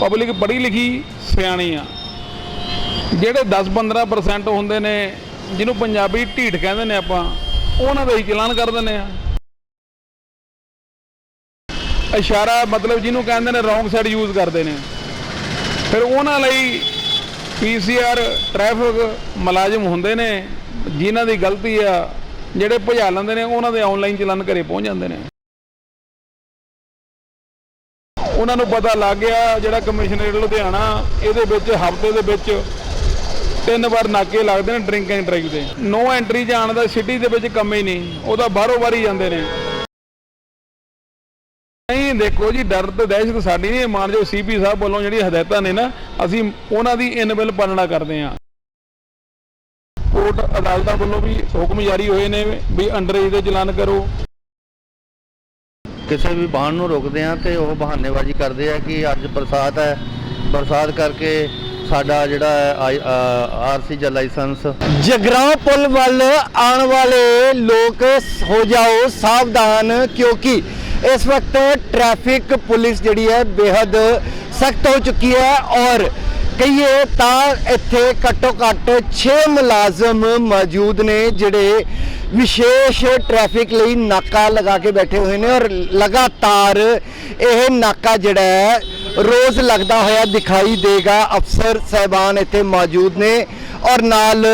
Public ਪੜ੍ਹੀ ਲਿਖੀ ਸਿਆਣੀ ਆ। ਜਿਹੜੇ 10-15% ਹੁੰਦੇ ਨੇ, ਜਿਹਨੂੰ ਪੰਜਾਬੀ ਢੀਠ ਕਹਿੰਦੇ ਨੇ ਆਪਾਂ, ਉਹਨਾਂ ਦਾ ਹੀ ਚਲਾਨ ਕਰ ਦਿੰਦੇ ਆ। ਇਸ਼ਾਰਾ ਮਤਲਬ ਜਿਹਨੂੰ ਕਹਿੰਦੇ ਨੇ ਰੋਂਗ ਸਾਈਡ ਯੂਜ਼ ਕਰਦੇ ਨੇ। ਫਿਰ ਉਹਨਾਂ ਲਈ ਪੀਸੀਆਰ ਟ੍ਰੈਫਿਕ ਮੁਲਾਜ਼ਮ ਹੁੰਦੇ ਨੇ, ਜਿਨ੍ਹਾਂ ਦੀ ਗਲਤੀ ਆ, ਜਿਹੜੇ ਭਜਾ ਲੈਂਦੇ ਨੇ, ਉਹਨਾਂ ਦੇ ਆਨਲਾਈਨ ਚਲਾਨ ਘਰੇ ਪਹੁੰਚ ਜਾਂਦੇ ਨੇ। ਉਹਨਾਂ ਨੂੰ ਪਤਾ ਲੱਗ ਗਿਆ ਜਿਹੜਾ ਕਮਿਸ਼ਨਰੇਟ ਲੁਧਿਆਣਾ, ਇਹਦੇ ਵਿੱਚ ਹਫ਼ਤੇ ਦੇ ਵਿੱਚ ਤਿੰਨ ਵਾਰ ਨਾਕੇ ਲੱਗਦੇ ਨੇ ਡਰਿੰਕ ਐਂਡ ਡਰਾਈਵ ਦੇ। ਨੋ ਐਂਟਰੀ ਜਾਣ ਦਾ ਸਿਟੀ ਦੇ ਵਿੱਚ ਕੰਮ ਹੀ ਨਹੀਂ ਉਹਦਾ ਬਾਹਰੋਂ ਬਾਹਰ ਹੀ ਜਾਂਦੇ ਨੇ। ਨਹੀਂ, ਦੇਖੋ ਜੀ, ਡਰ ਤੇ ਦਹਿਸ਼ਤ ਸਾਡੀ ਨਹੀਂ ਮਾਨਯੋਗ ਸੀਪੀ ਸਾਹਿਬ ਵੱਲੋਂ ਜਿਹੜੀ ਹਦਾਇਤਾਂ ਨੇ ਨਾ, ਅਸੀਂ ਉਹਨਾਂ ਦੀ ਇਨ ਬਿਲ ਪਾਲਣਾ ਕਰਦੇ ਹਾਂ। ਕੋਰਟ ਅਦਾਲਤਾਂ ਵੱਲੋਂ ਵੀ ਹੁਕਮ ਜਾਰੀ ਹੋਏ ਨੇ ਵੀ ਅੰਡਰ ਏਜ ਦੇ ਚਲਾਨ ਕਰੋ। ਕਿਸੇ ਵੀ ਵਾਹਨ ਨੂੰ ਰੋਕਦੇ ਆ ਤੇ ਉਹ ਬਹਾਨੇਬਾਜ਼ੀ ਕਰਦੇ ਆ ਕਿ ਅੱਜ ਬਰਸਾਤ ਹੈ, ਬਰਸਾਤ ਕਰਕੇ ਸਾਡਾ ਜਿਹੜਾ ਆਰਸੀ ਜਾਂ ਲਾਇਸੈਂਸ। ਜਗਰਾਉਂ ਪੁਲ ਵੱਲ ਆਉਣ ਵਾਲੇ ਲੋਕ ਹੋ ਜਾਓ ਸਾਵਧਾਨ, ਕਿਉਂਕਿ ਇਸ ਵਕਤ ਟ੍ਰੈਫਿਕ ਪੁਲਿਸ ਜਿਹੜੀ ਹੈ ਬੇहद ਸਖਤ ਹੋ ਚੁੱਕੀ ਹੈ ਔਰ ਕਹੀਏ ਤਾਂ ਇੱਥੇ ਘੱਟੋ ਘੱਟ 6 ਮੁਲਾਜ਼ਮ ਮੌਜੂਦ ਨੇ ਜਿਹੜੇ ਵਿਸ਼ੇਸ਼ ਟ੍ਰੈਫਿਕ ਲਈ ਨਾਕਾ ਲਗਾ ਕੇ ਬੈਠੇ ਹੋਏ ਨੇ ਔਰ ਲਗਾਤਾਰ ਇਹ ਨਾਕਾ ਜਿਹੜਾ ਹੈ, ਰੋਜ਼ ਲੱਗਦਾ ਹੋਇਆ ਦਿਖਾਈ ਦੇਗਾ। ਅਫਸਰ ਸਹਿਬਾਨ ਇੱਥੇ ਮੌਜੂਦ ਨੇ ਔਰ ਨਾਲ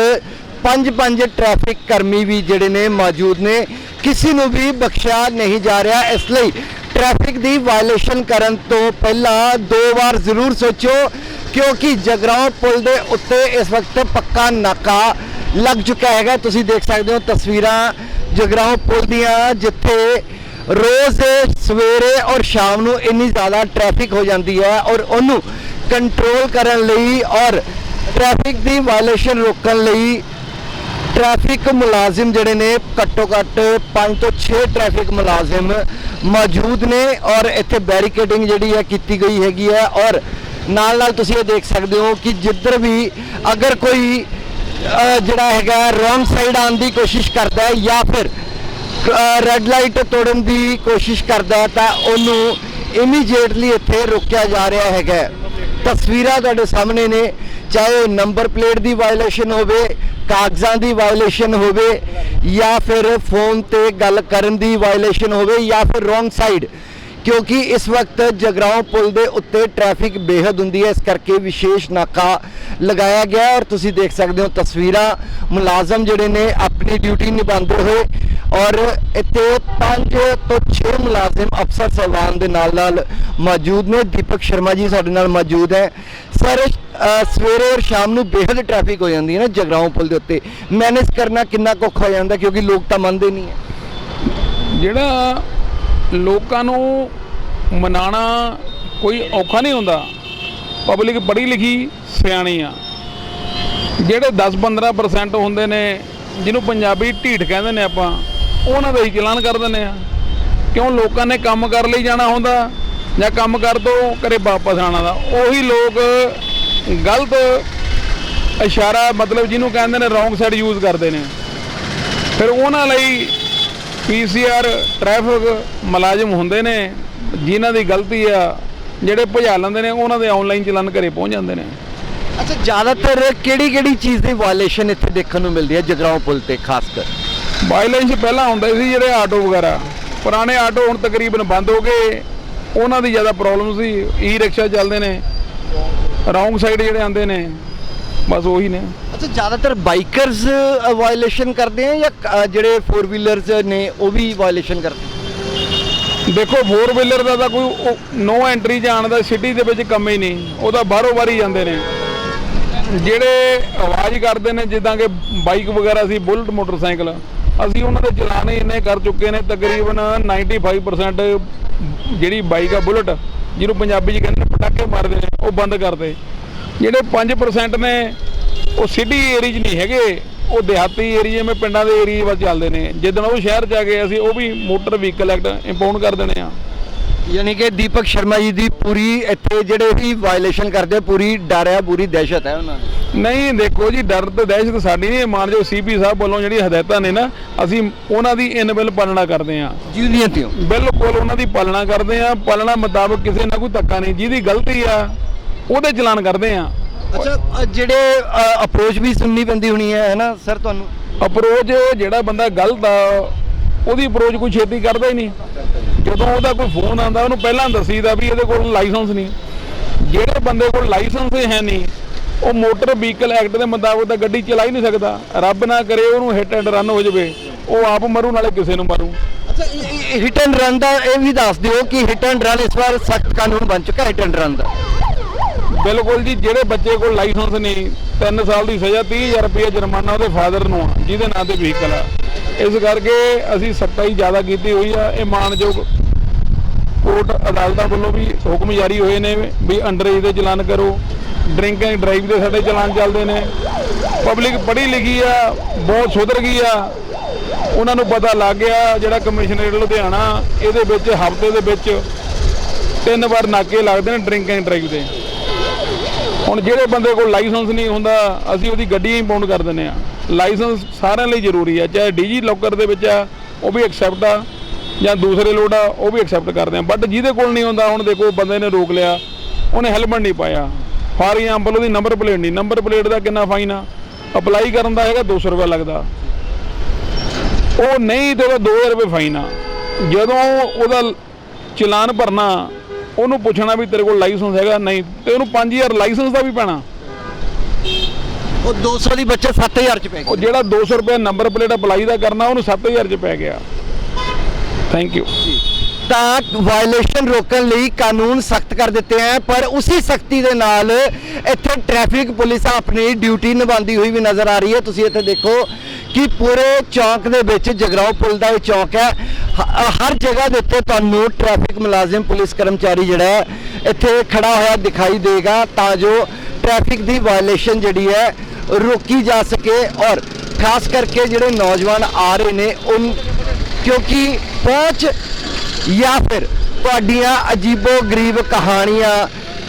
ਪੰਜ ਪੰਜ ਟ੍ਰੈਫਿਕ ਕਰਮੀ ਵੀ ਜਿਹੜੇ ਨੇ ਮੌਜੂਦ ਨੇ। ਕਿਸੇ ਨੂੰ ਵੀ ਬਖਸ਼ਿਆ ਨਹੀਂ ਜਾ ਰਿਹਾ। ਇਸ ਲਈ ਟ੍ਰੈਫਿਕ ਦੀ ਵਾਇਲੇਸ਼ਨ ਕਰਨ ਤੋਂ ਪਹਿਲਾਂ ਦੋ ਵਾਰ ਜ਼ਰੂਰ ਸੋਚੋ। ਕਿਉਂਕਿ ਜਗਰਾਉਂ ਪੁਲ ਦੇ ਉੱਤੇ ਇਸ ਵਕਤ ਪੱਕਾ ਨਾਕਾ ਲੱਗ ਚੁੱਕਾ ਹੈਗਾ। ਤੁਸੀਂ ਦੇਖ ਸਕਦੇ ਹੋ ਤਸਵੀਰਾਂ ਜਗਰਾਉਂ ਪੁਲ ਦੀਆਂ, ਜਿੱਥੇ ਰੋਜ਼ ਸਵੇਰੇ ਔਰ ਸ਼ਾਮ ਨੂੰ ਇੰਨੀ ਜ਼ਿਆਦਾ ਟ੍ਰੈਫਿਕ ਹੋ ਜਾਂਦੀ ਹੈ ਔਰ ਉਹਨੂੰ ਕੰਟਰੋਲ ਕਰਨ ਲਈ ਔਰ ਟ੍ਰੈਫਿਕ ਦੀ ਵਾਇਲੇਸ਼ਨ ਰੋਕਣ ਲਈ ਟ੍ਰੈਫਿਕ ਮੁਲਾਜ਼ਮ ਜਿਹੜੇ ਨੇ, ਘੱਟੋ ਘੱਟ 5 ਤੋਂ 6 ਟ੍ਰੈਫਿਕ ਮੁਲਾਜ਼ਮ ਮੌਜੂਦ ਨੇ ਔਰ ਇੱਥੇ ਬੈਰੀਕੇਡਿੰਗ ਜਿਹੜੀ ਹੈ ਕੀਤੀ ਗਈ ਹੈਗੀ ਹੈ ਔਰ ਨਾਲ ਨਾਲ ਤੁਸੀਂ ਇਹ ਦੇਖ ਸਕਦੇ ਹੋ ਕਿ ਜਿੱਧਰ ਵੀ ਅਗਰ ਕੋਈ ਜਿਹੜਾ ਹੈਗਾ ਰੋਂਗ ਸਾਈਡ ਆਉਣ ਦੀ ਕੋਸ਼ਿਸ਼ ਕਰਦਾ ਹੈ ਜਾਂ ਫਿਰ ਰੈੱਡ ਲਾਈਟ ਤੋੜਨ ਦੀ ਕੋਸ਼ਿਸ਼ ਕਰਦਾ ਤਾਂ ਉਹਨੂੰ ਇਮੀਡੀਏਟਲੀ ਇੱਥੇ ਰੋਕਿਆ ਜਾ ਰਿਹਾ ਹੈਗਾ ਤਸਵੀਰਾਂ ਤੁਹਾਡੇ ਸਾਹਮਣੇ ਨੇ, ਚਾਹੇ ਨੰਬਰ ਪਲੇਟ ਦੀ ਵਾਇਲੇਸ਼ਨ ਹੋਵੇ, ਕਾਗਜ਼ਾਂ ਦੀ ਵਾਇਓਲੇਸ਼ਨ ਹੋਵੇ, ਜਾਂ ਫਿਰ ਫੋਨ ਤੇ ਗੱਲ ਕਰਨ ਦੀ ਵਾਇਓਲੇਸ਼ਨ ਹੋਵੇ, ਜਾਂ ਫਿਰ ਰੋਂਗ ਸਾਈਡ ਕਿਉਂਕਿ ਇਸ ਵਕਤ ਜਗਰਾਉਂ ਪੁਲ ਦੇ ਉੱਤੇ ਟ੍ਰੈਫਿਕ ਬੇਹੱਦ ਹੁੰਦੀ ਹੈ, ਇਸ ਕਰਕੇ ਵਿਸ਼ੇਸ਼ ਨਾਕਾ ਲਗਾਇਆ ਗਿਆ ਔਰ ਤੁਸੀਂ ਦੇਖ ਸਕਦੇ ਹੋ ਤਸਵੀਰਾਂ। ਮੁਲਾਜ਼ਮ ਜਿਹੜੇ ਨੇ ਆਪਣੀ ਡਿਊਟੀ ਨਿਭਾਉਂਦੇ ਹੋਏ ਔਰ ਇੱਥੇ 5 ਤੋਂ 6 ਮੁਲਾਜ਼ਮ ਅਫਸਰ ਸਹਿਬਾਨ ਦੇ ਨਾਲ ਨਾਲ ਮੌਜੂਦ ਨੇ। ਦੀਪਕ ਸ਼ਰਮਾ ਜੀ ਸਾਡੇ ਨਾਲ ਮੌਜੂਦ ਹੈ। ਸਰ ਸਵੇਰੇ ਔਰ ਸ਼ਾਮ ਨੂੰ ਬੇਹੱਦ ਟ੍ਰੈਫਿਕ ਹੋ ਜਾਂਦੀ ਹੈ ਨਾ ਜਗਰਾਉਂ ਪੁਲ ਦੇ ਉੱਤੇ। ਮੈਨੇਜ ਕਰਨਾ ਕਿੰਨਾ ਕੁ ਔਖਾ ਹੋ ਜਾਂਦਾ ਕਿਉਂਕਿ ਲੋਕ ਤਾਂ ਮੰਨਦੇ ਨਹੀਂ ਹੈ। ਜਿਹੜਾ ਲੋਕਾਂ ਨੂੰ ਮਨਾਣਾ ਕੋਈ ਔਖਾ ਨਹੀਂ ਹੁੰਦਾ। ਪਬਲਿਕ ਪੜ੍ਹੀ ਲਿਖੀ ਸਿਆਣੀ ਆ। ਜਿਹੜੇ 10-15% ਹੁੰਦੇ ਨੇ, ਜਿਹਨੂੰ ਪੰਜਾਬੀ ਢੀਠ ਕਹਿੰਦੇ ਨੇ ਆਪਾਂ, ਉਹਨਾਂ ਦਾ ਹੀ ਚਲਾਨ ਕਰ ਦਿੰਦੇ ਆ। ਕਿਉਂ ਲੋਕਾਂ ਨੇ ਕੰਮ ਕਰ ਲਈ ਜਾਣਾ ਹੁੰਦਾ ਜਾਂ ਕੰਮ ਕਰ ਤੋਂ ਘਰੇ ਵਾਪਸ ਆਣਾ ਦਾ। ਉਹੀ ਲੋਕ ਗਲਤ ਇਸ਼ਾਰਾ, ਮਤਲਬ ਜਿਹਨੂੰ ਕਹਿੰਦੇ ਨੇ ਰੋਂਗ ਸਾਈਡ ਯੂਜ਼ ਕਰਦੇ ਨੇ। ਫਿਰ ਉਹਨਾਂ ਲਈ ਪੀਸੀਆਰ ਟ੍ਰੈਫਿਕ ਮੁਲਾਜ਼ਮ ਹੁੰਦੇ ਨੇ ਜਿਨ੍ਹਾਂ ਦੀ ਗਲਤੀ ਆ ਜਿਹੜੇ ਭਜਾ ਲੈਂਦੇ ਨੇ ਉਹਨਾਂ ਦੇ ਆਨਲਾਈਨ ਚਲਾਨ ਘਰੇ ਪਹੁੰਚ ਜਾਂਦੇ ਨੇ। ਅੱਛਾ ਜ਼ਿਆਦਾਤਰ ਕਿਹੜੀ ਕਿਹੜੀ ਚੀਜ਼ ਦੀ ਵਾਇਓਲੇਸ਼ਨ ਇੱਥੇ ਦੇਖਣ ਨੂੰ ਮਿਲਦੀ ਹੈ ਜਗਰਾਉਂ ਪੁਲ ਤੇ ਖਾਸ ਕਰ? ਵਾਇਲੈਂਸ ਪਹਿਲਾਂ ਹੁੰਦੇ ਸੀ ਜਿਹੜੇ ਆਟੋ ਵਗੈਰਾ। ਪੁਰਾਣੇ ਆਟੋ ਹੁਣ ਤਕਰੀਬਨ ਬੰਦ ਹੋ ਗਏ। ਉਹਨਾਂ ਦੀ ਜ਼ਿਆਦਾ ਪ੍ਰੋਬਲਮ ਸੀ ਈ ਰਿਕਸ਼ਾ ਚੱਲਦੇ ਨੇ। ਰੌਂਗ ਸਾਈਡ ਜਿਹੜੇ ਆਉਂਦੇ ਨੇ ਬਸ ਉਹੀ ਨੇ। ਅੱਛਾ ਜ਼ਿਆਦਾਤਰ ਬਾਈਕਰਸ ਵਾਇਲੇਸ਼ਨ ਕਰਦੇ ਆ ਜਾਂ ਜਿਹੜੇ 4 ਵੀਲਰਸ ਨੇ, ਉਹ ਵੀ ਵਾਇਓਲੇਸ਼ਨ ਕਰਦੇ ਦੇਖੋ 4 ਵੀਲਰ ਦਾ ਤਾਂ ਕੋਈ ਨੋ ਐਂਟਰੀ ਜਾਣ ਦਾ ਸਿਟੀ ਦੇ ਵਿੱਚ ਕੰਮ ਹੀ ਨਹੀਂ। ਉਹ ਤਾਂ ਬਾਹਰੋਂ ਬਾਹਰ ਹੀ ਜਾਂਦੇ ਨੇ। ਜਿਹੜੇ ਆਵਾਜ਼ ਕਰਦੇ ਨੇ, ਜਿੱਦਾਂ ਕਿ ਬਾਈਕ ਵਗੈਰਾ ਸੀ, ਬੁਲਟ ਮੋਟਰਸਾਈਕਲ, ਅਸੀਂ ਉਹਨਾਂ ਦੇ ਚਲਾਨ ਹੀ ਇੰਨੇ ਕਰ ਚੁੱਕੇ ਨੇ, ਤਕਰੀਬਨ 95% ਜਿਹੜੀ ਬਾਈਕ ਆ, ਬੁਲਟ, ਜਿਹਨੂੰ ਪੰਜਾਬੀ 'ਚ ਕਹਿੰਦੇ ਪਟਾਕੇ ਮਾਰਦੇ ਨੇ, ਉਹ ਬੰਦ ਕਰਦੇ ਜਿਹੜੇ 5% ਨੇ ਉਹ ਸਿਟੀ ਏਰੀਆ 'ਚ ਨਹੀਂ ਹੈਗੇ। ਉਹ ਦਿਹਾਤੀ ਏਰੀਏ ਮੇ ਪਿੰਡਾਂ ਦੇ ਏਰੀਏ ਵੱਲ ਚੱਲਦੇ ਨੇ। ਜਿੱਦਣ ਉਹ ਸ਼ਹਿਰ 'ਚ ਆ ਗਏ ਅਸੀਂ ਉਹ ਵੀ ਮੋਟਰ ਵਹੀਕਲ ਐਕਟ ਇੰਪਾਊਂਡ ਕਰ ਦੇਣੇ ਆ। ਯਾਨੀ ਕਿ ਦੀਪਕ ਸ਼ਰਮਾ ਜੀ ਦੀ ਪੂਰੀ ਇੱਥੇ ਜਿਹੜੇ ਵੀ ਵਾਇਓਲੇਸ਼ਨ ਕਰਦੇ ਪੂਰੀ ਡਰ ਹੈ ਪੂਰੀ ਦਹਿਸ਼ਤ ਹੈ ਉਹਨਾਂ ਦੀ? ਨਹੀਂ ਦੇਖੋ ਜੀ ਡਰ ਤੇ ਦਹਿਸ਼ਤ ਸਾਡੀ ਨਹੀਂ ਮਾਨਯੋਗ ਸੀਪੀ ਸਾਹਿਬ ਵੱਲੋਂ ਜਿਹੜੀ ਹਦਾਇਤਾਂ ਨੇ ਨਾ ਅਸੀਂ ਉਹਨਾਂ ਦੀ ਇਨ ਬਿਲ ਪਾਲਣਾ ਕਰਦੇ ਆ। ਜਿਉਂਦੀਆਂ ਤਿਉਂ ਬਿਲਕੁਲ ਉਹਨਾਂ ਦੀ ਪਾਲਣਾ ਕਰਦੇ ਆ। ਪਾਲਣਾ ਮੁਤਾਬਕ ਕਿਸੇ ਨਾਲ ਕੋਈ ਧੱਕਾ ਨਹੀਂ ਜਿਹਦੀ ਗਲਤੀ ਆ ਉਹਦੇ ਚਲਾਨ ਕਰਦੇ ਆ। ਅੱਛਾ ਅ, ਜਿਹੜੇ ਅਪਰੋਚ ਵੀ ਸੁਣਨੀ ਪੈਂਦੀ ਹੋਣੀ ਹੈ ਹੈ ਨਾ ਸਰ ਤੁਹਾਨੂੰ? ਅਪਰੋਚ ਜਿਹੜਾ ਬੰਦਾ ਗਲਤ ਆ ਉਹਦੀ ਅਪਰੋਚ ਕੋਈ ਛੇਤੀ ਕਰਦਾ ਹੀ ਨਹੀਂ। ਜਦੋਂ ਉਹਦਾ ਕੋਈ ਫੋਨ ਆਂਦਾ ਉਹਨੂੰ ਪਹਿਲਾਂ ਦੱਸੀਦਾ ਵੀ ਇਹਦੇ ਕੋਲ ਲਾਇਸੈਂਸ ਨਹੀਂ। ਜਿਹੜੇ ਬੰਦੇ ਕੋਲ ਲਾਇਸੈਂਸ ਹੀ ਹੈ ਨਹੀਂ ਉਹ ਮੋਟਰ ਵਹੀਕਲ ਐਕਟ ਦੇ ਮੁਤਾਬਕ ਤਾਂ ਗੱਡੀ ਚਲਾ ਹੀ ਨਹੀਂ ਸਕਦਾ। ਰੱਬ ਨਾ ਕਰੇ ਉਹਨੂੰ ਹਿੱਟ ਐਂਡ ਰਨ ਹੋ ਜਾਵੇ ਉਹ ਆਪ ਮਰੂ ਨਾਲੇ ਕਿਸੇ ਨੂੰ ਮਾਰੂ। ਅੱਛਾ ਹਿੱਟ ਐਂਡ ਰਨ ਦਾ ਇਹ ਵੀ ਦੱਸ ਦਿਓ ਕਿ ਹਿੱਟ ਐਂਡ ਰਨ ਇਸ ਵਾਰ ਸਖਤ ਕਾਨੂੰਨ ਬਣ ਚੁੱਕਾ ਹਿੱਟ ਐਂਡ ਰਨ ਦਾ। ਬਿਲਕੁਲ ਜੀ, ਜਿਹੜੇ ਬੱਚੇ ਕੋਲ ਲਾਇਸੈਂਸ ਨਹੀਂ 3 ਸਾਲ ਦੀ ਸਜ਼ਾ 30000 ਰੁਪਏ ਜੁਰਮਾਨਾ ਉਹਦੇ ਫਾਦਰ ਨੂੰ ਆ ਜਿਹਦੇ ਨਾਂ ਤੇ ਵਹੀਕਲ ਆ। ਇਸ ਕਰਕੇ ਅਸੀਂ ਸਖਤਾਈ ਜ਼ਿਆਦਾ ਕੀਤੀ ਹੋਈ ਆ, ਇਹ ਮਾਨਯੋਗ ਕੋਰਟ ਅਦਾਲਤਾਂ ਵੱਲੋਂ ਵੀ ਹੁਕਮ ਜਾਰੀ ਹੋਏ ਨੇ ਵੀ ਅੰਡਰੇਜ ਦੇ ਚਲਾਨ ਕਰੋ ਡਰਿੰਕ ਐਂਡ ਡਰਾਈਵ ਦੇ ਸਾਡੇ ਚਲਾਨ ਚੱਲਦੇ ਨੇ। ਪਬਲਿਕ ਪੜ੍ਹੀ ਲਿਖੀ ਆ, ਬਹੁਤ ਸੁਧਰ ਗਈ ਆ। ਉਹਨਾਂ ਨੂੰ ਪਤਾ ਲੱਗ ਗਿਆ ਜਿਹੜਾ ਕਮਿਸ਼ਨਰੇਟ ਲੁਧਿਆਣਾ, ਇਹਦੇ ਵਿੱਚ, ਹਫ਼ਤੇ ਦੇ ਵਿੱਚ ਤਿੰਨ ਵਾਰ ਨਾਕੇ ਲੱਗਦੇ ਨੇ ਡਰਿੰਕ ਐਂਡ ਡਰਾਈਵ ਦੇ। ਹੁਣ ਜਿਹੜੇ ਬੰਦੇ ਕੋਲ ਲਾਇਸੈਂਸ ਨਹੀਂ ਹੁੰਦਾ, ਅਸੀਂ ਉਹਦੀ ਗੱਡੀ ਇੰਪਾਊਂਡ ਕਰ ਦਿੰਦੇ ਆ ਲਾਇਸੈਂਸ ਸਾਰਿਆਂ ਲਈ ਜ਼ਰੂਰੀ ਆ ਚਾਹੇ ਡੀਜੀ ਲੋਕਰ ਦੇ ਵਿੱਚ ਆ, ਉਹ ਵੀ ਐਕਸੈਪਟ ਆ, ਜਾਂ ਦੂਸਰੇ ਲੋਡ ਆ, ਉਹ ਵੀ ਐਕਸੈਪਟ ਕਰਦੇ ਆ। ਬਟ ਜਿਹਦੇ ਕੋਲ ਨਹੀਂ ਹੁੰਦਾ, ਹੁਣ ਦੇਖੋ, ਬੰਦੇ ਨੇ ਰੋਕ ਲਿਆ, ਉਹਨੇ ਹੈਲਮਟ ਨਹੀਂ ਪਾਇਆ। ਫਾਰ ਐਗਜ਼ਾਮਪਲ ਉਹਦੀ ਨੰਬਰ ਪਲੇਟ ਨਹੀਂ। ਨੰਬਰ ਪਲੇਟ ਦਾ ਕਿੰਨਾ ਫਾਈਨ ਆ? ਅਪਲਾਈ ਕਰਨ ਦਾ ਹੈਗਾ 200 ਰੁਪਏ ਲੱਗਦਾ। ਉਹ ਨਹੀਂ, ਤੇ ਉਹਦਾ 2000 ਰੁਪਏ ਫਾਈਨ ਆ। ਜਦੋਂ ਉਹਦਾ ਚਲਾਨ ਭਰਨਾ ਉਹਨੂੰ ਪੁੱਛਣਾ ਵੀ ਤੇਰੇ ਕੋਲ ਲਾਇਸੈਂਸ ਹੈਗਾ ਨਹੀਂ ਤੇ ਉਹਨੂੰ 5000 ਲਾਇਸੈਂਸ ਦਾ ਵੀ ਪੈਣਾ। ਉਹ 200 ਦੀ ਬੱਚਤ 7000 ਚ ਪੈ ਉਹ ਜਿਹੜਾ 200 ਰੁਪਏ ਨੰਬਰ ਪਲੇਟ ਅਪਲਾਈ ਦਾ ਕਰਨਾ ਉਹਨੂੰ 7000 ਚ ਪੈ ਗਿਆ। ਥੈਂਕ ਯੂ ਤਾਂ ਵਾਇਲੇਸ਼ਨ ਰੋਕਣ ਲਈ ਕਾਨੂੰਨ ਸਖਤ ਕਰ ਦਿੱਤੇ ਹੈ ਪਰ ਉਸੇ ਸਖਤੀ ਦੇ ਨਾਲ ਇੱਥੇ ਟ੍ਰੈਫਿਕ ਪੁਲਿਸ ਆਪਣੀ ਡਿਊਟੀ ਨਿਭਾਉਂਦੀ ਹੋਈ ਵੀ ਨਜ਼ਰ ਆ ਰਹੀ ਹੈ। ਤੁਸੀਂ ਇੱਥੇ ਦੇਖੋ ਕਿ ਪੂਰੇ ਚੌਂਕ ਦੇ ਵਿੱਚ ਜਗਰਾਓ ਪੁਲ ਦਾ ਇਹ ਚੌਂਕ ਹੈ। ਹਰ ਜਗ੍ਹਾ ਦੇ ਉੱਤੇ ਤੁਹਾਨੂੰ ਟ੍ਰੈਫਿਕ ਮੁਲਾਜ਼ਮ, ਪੁਲਿਸ ਕਰਮਚਾਰੀ ਜਿਹੜਾ ਹੈ, ਇੱਥੇ ਖੜਾ ਹੋਇਆ ਦਿਖਾਈ ਦੇਗਾ ਤਾਂ ਜੋ ਟ੍ਰੈਫਿਕ ਦੀ ਵਾਇਲੇਸ਼ਨ ਜਿਹੜੀ ਹੈ ਰੋਕੀ ਜਾ ਸਕੇ ਔਰ ਖਾਸ ਕਰਕੇ ਜਿਹੜੇ ਨੌਜਵਾਨ ਆ ਰਹੇ ਨੇ, ਉਨ, ਕਿਉਂਕਿ ਪਹੁੰਚ ਜਾਂ ਫਿਰ ਤੁਹਾਡੀਆਂ ਅਜੀਬੋ ਗਰੀਬ ਕਹਾਣੀਆਂ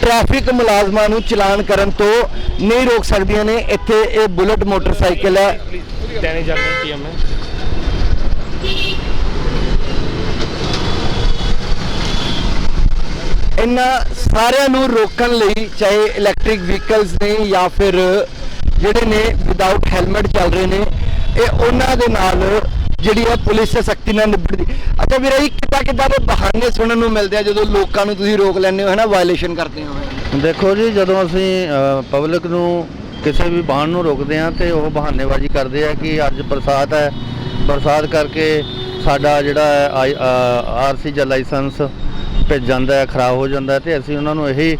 ਟ੍ਰੈਫਿਕ ਮੁਲਾਜ਼ਮਾਂ ਨੂੰ ਚਲਾਨ ਕਰਨ ਤੋਂ ਨਹੀਂ ਰੋਕ ਸਕਦੀਆਂ ਨੇ ਇੱਥੇ ਇਹ ਬੁਲਟ ਮੋਟਰਸਾਈਕਲ ਹੈ दैनिक जागरण टीएम है ਇਹਨਾਂ ਸਾਰਿਆਂ ਨੂੰ ਰੋਕਣ ਲਈ ਚਾਹੇ ਇਲੈਕਟ੍ਰਿਕ ਵਹੀਕਲਸ ਨੇ ਜਾਂ ਫਿਰ ਜਿਹੜੇ ਨੇ ਵਿਦਆਊਟ ਹੈਲਮਟ ਚੱਲ ਰਹੇ ਨੇ ਇਹ ਉਹਨਾਂ ਦੇ ਨਾਲ ਜਿਹੜੀ ਹੈ ਪੁਲਿਸ ਸਖਤੀ ਨਾਲ ਨਿਬੜਦੀ। ਅੱਛਾ ਵੀਰੇ ਜੀ, ਕਿੱਦਾਂ ਕਿੱਦਾਂ ਦੇ ਬਹਾਨੇ ਸੁਣਨ ਨੂੰ ਮਿਲਦੇ ਆ ਜਦੋਂ ਲੋਕਾਂ ਨੂੰ ਤੁਸੀਂ ਰੋਕ ਲੈਂਦੇ ਹੋ ਹੈ ਨਾ ਵਾਇਲੇਸ਼ਨ ਕਰਦੇ ਹੋ? ਦੇਖੋ ਜੀ, ਜਦੋਂ ਅਸੀਂ ਪਬਲਿਕ ਨੂੰ ਕਿਸੇ ਵੀ ਵਾਹਨ ਨੂੰ ਰੋਕਦੇ ਆ ਤੇ ਉਹ ਬਹਾਨੇਬਾਜ਼ੀ ਕਰਦੇ ਆ ਕਿ ਅੱਜ ਬਰਸਾਤ ਹੈ, ਬਰਸਾਤ ਕਰਕੇ ਸਾਡਾ ਜਿਹੜਾ ਆਰਸੀ ਜਾਂ ਲਾਇਸੈਂਸ ਭਿੱਜ ਜਾਂਦਾ ਹੈ, ਖਰਾਬ ਹੋ ਜਾਂਦਾ ਹੈ ਤੇ ਅਸੀਂ ਉਹਨਾਂ ਨੂੰ ਇਹੀ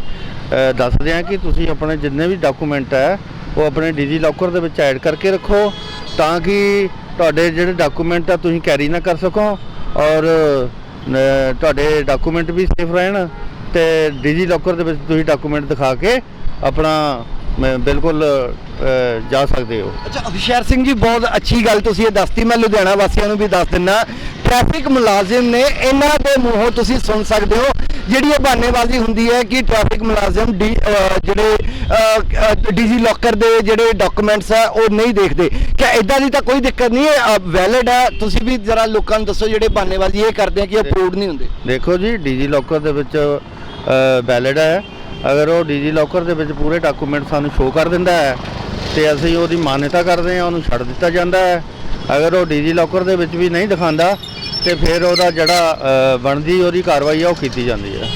ਦੱਸਦੇ ਆ ਕਿ ਤੁਸੀਂ ਆਪਣੇ ਜਿੰਨੇ ਵੀ ਡਾਕੂਮੈਂਟ ਹੈ, ਉਹ ਆਪਣੇ ਡੀਜੀ ਲੋਕਰ ਦੇ ਵਿੱਚ ਐਡ ਕਰਕੇ ਰੱਖੋ ਤਾਂ ਕਿ ਤੁਹਾਡੇ ਜਿਹੜੇ ਡਾਕੂਮੈਂਟ ਆ, ਤੁਸੀਂ ਕੈਰੀ ਨਾ ਕਰ ਸਕੋ ਔਰ ਤੁਹਾਡੇ ਡਾਕੂਮੈਂਟ ਵੀ ਸੇਫ ਰਹਿਣ ਤੇ ਡੀਜੀ ਲੋਕਰ ਦੇ ਵਿੱਚ ਤੁਸੀਂ ਡਾਕੂਮੈਂਟ ਦਿਖਾ ਕੇ ਆਪਣਾ ਬਿਲਕੁਲ ਜਾ ਸਕਦੇ ਹੋ। ਅੱਛਾ ਅਭਿਸ਼ੇਰ ਸਿੰਘ ਜੀ, ਬਹੁਤ ਅੱਛੀ ਗੱਲ ਤੁਸੀਂ ਇਹ ਦੱਸਤੀ। ਮੈਂ ਲੁਧਿਆਣਾ ਵਾਸੀਆਂ ਨੂੰ ਵੀ ਦੱਸ ਦਿੰਨਾ ਟ੍ਰੈਫਿਕ ਮੁਲਾਜ਼ਮ ਨੇ ਇਹਨਾਂ ਦੇ ਮੂੰਹੋਂ ਤੁਸੀਂ ਸੁਣ ਸਕਦੇ ਹੋ। ਜਿਹੜੀ ਇਹ ਬਾਨੇਬਾਜ਼ੀ ਹੁੰਦੀ ਹੈ ਕਿ ਟ੍ਰੈਫਿਕ ਮੁਲਾਜ਼ਮ ਡੀ- ਜਿਹੜੇ ਡੀਜੀ ਲੋਕਰ ਦੇ ਜਿਹੜੇ ਡਾਕੂਮੈਂਟਸ ਆ, ਉਹ ਨਹੀਂ ਦੇਖਦੇ। ਕਿ ਇਦਾਂ ਦੀ ਤਾਂ ਕੋਈ ਦਿੱਕਤ ਨਹੀਂ ਹੈ ਵੈਲਿਡ ਹੈ। ਤੁਸੀਂ ਵੀ ਜਰਾ ਲੋਕਾਂ ਨੂੰ ਦੱਸੋ ਜਿਹੜੇ ਬਾਨੇਬਾਜ਼ੀ ਇਹ ਕਰਦੇ ਆ ਕਿ ਅਪਰੂਵਡ ਨਹੀਂ ਹੁੰਦੇ। ਦੇਖੋ ਜੀ ਡੀਜੀ ਲੋਕਰ ਦੇ ਵਿੱਚ ਵੈਲਿਡ ਹੈ। ਅਗਰ ਉਹ ਡੀਜੀ ਲੋਕਰ ਦੇ ਵਿੱਚ ਪੂਰੇ ਡਾਕੂਮੈਂਟ ਸਾਨੂੰ ਸ਼ੋਅ ਕਰ ਦਿੰਦਾ ਹੈ, ਤੇ ਅਸੀਂ ਉਹਦੀ ਮਾਨਤਾ ਕਰਦੇ ਹਾਂ, ਉਹਨੂੰ ਛੱਡ ਦਿੱਤਾ ਜਾਂਦਾ ਹੈ। ਅਗਰ ਉਹ ਡੀਜੀ ਲੋਕਰ ਦੇ ਵਿੱਚ ਵੀ ਨਹੀਂ ਦਿਖਾਉਂਦਾ ਤੇ ਫਿਰ ਉਹਦਾ ਜਿਹੜਾ ਬਣਦੀ ਉਹਦੀ ਕਾਰਵਾਈ ਆ ਉਹ ਕੀਤੀ ਜਾਂਦੀ ਹੈ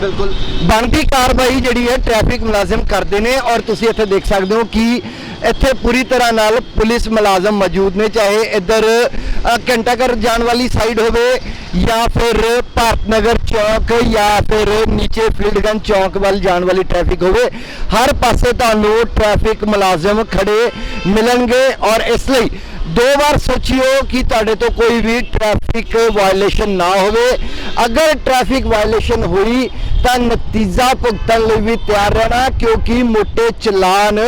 ਬਿਲਕੁਲ। ਬਣਦੀ ਕਾਰਵਾਈ ਜਿਹੜੀ ਹੈ ਟ੍ਰੈਫਿਕ ਮੁਲਾਜ਼ਮ ਕਰਦੇ ਨੇ ਔਰ ਤੁਸੀਂ ਇੱਥੇ ਦੇਖ ਸਕਦੇ ਹੋ ਕਿ ਇੱਥੇ ਪੂਰੀ ਤਰ੍ਹਾਂ ਨਾਲ ਪੁਲਿਸ ਮੁਲਾਜ਼ਮ ਮੌਜੂਦ ਨੇ ਚਾਹੇ ਇੱਧਰ ਘੰਟਾਘਰ ਜਾਣ ਵਾਲੀ ਸਾਈਡ ਹੋਵੇ ਜਾਂ ਫਿਰ ਭਾਰਤ ਨਗਰ ਚੌਕ ਜਾਂ ਫਿਰ ਨੀਚੇ ਫੀਲਡਗੰਜ ਚੌਕ ਵੱਲ ਜਾਣ ਵਾਲੀ ਟ੍ਰੈਫਿਕ ਹੋਵੇ ਹਰ ਪਾਸੇ ਤੁਹਾਨੂੰ ਟ੍ਰੈਫਿਕ ਮੁਲਾਜ਼ਮ ਖੜੇ ਮਿਲਣਗੇ ਔਰ ਇਸ ਲਈ ਦੋ ਵਾਰ ਸੋਚਿਓ ਕਿ ਤੁਹਾਡੇ ਤੋਂ ਕੋਈ ਵੀ ਟ੍ਰੈਫਿਕ ਵਾਇਲੇਸ਼ਨ ਨਾ ਹੋਵੇ। ਅਗਰ ਟ੍ਰੈਫਿਕ ਵਾਇਲੇਸ਼ਨ ਹੋਈ, ਤਾਂ ਨਤੀਜਾ ਭੁਗਤਣ ਲਈ ਵੀ ਤਿਆਰ ਰਹਿਣਾ, ਕਿਉਂਕਿ ਮੋਟੇ ਚਲਾਨ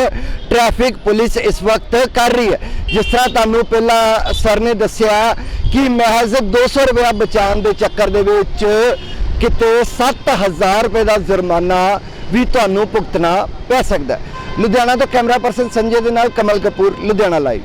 ਟ੍ਰੈਫਿਕ ਪੁਲਿਸ ਇਸ ਵਕਤ ਕਰ ਰਹੀ ਹੈ। ਜਿਸ ਤਰ੍ਹਾਂ ਤੁਹਾਨੂੰ ਪਹਿਲਾਂ ਸਰ ਨੇ ਦੱਸਿਆ ਕਿ ਮਹਿਜ਼ 200 ਰੁਪਏ ਬਚਾਉਣ ਦੇ ਚੱਕਰ ਦੇ ਵਿੱਚ ਕਿਤੇ 7000 ਰੁਪਏ ਦਾ ਜੁਰਮਾਨਾ ਵੀ ਤੁਹਾਨੂੰ ਭੁਗਤਣਾ ਪੈ ਸਕਦਾ ਲੁਧਿਆਣਾ ਤੋਂ ਕੈਮਰਾ ਪਰਸਨ ਸੰਜੇ ਦੇ ਨਾਲ ਕਮਲ ਕਪੂਰ, ਲੁਧਿਆਣਾ ਲਾਈਵ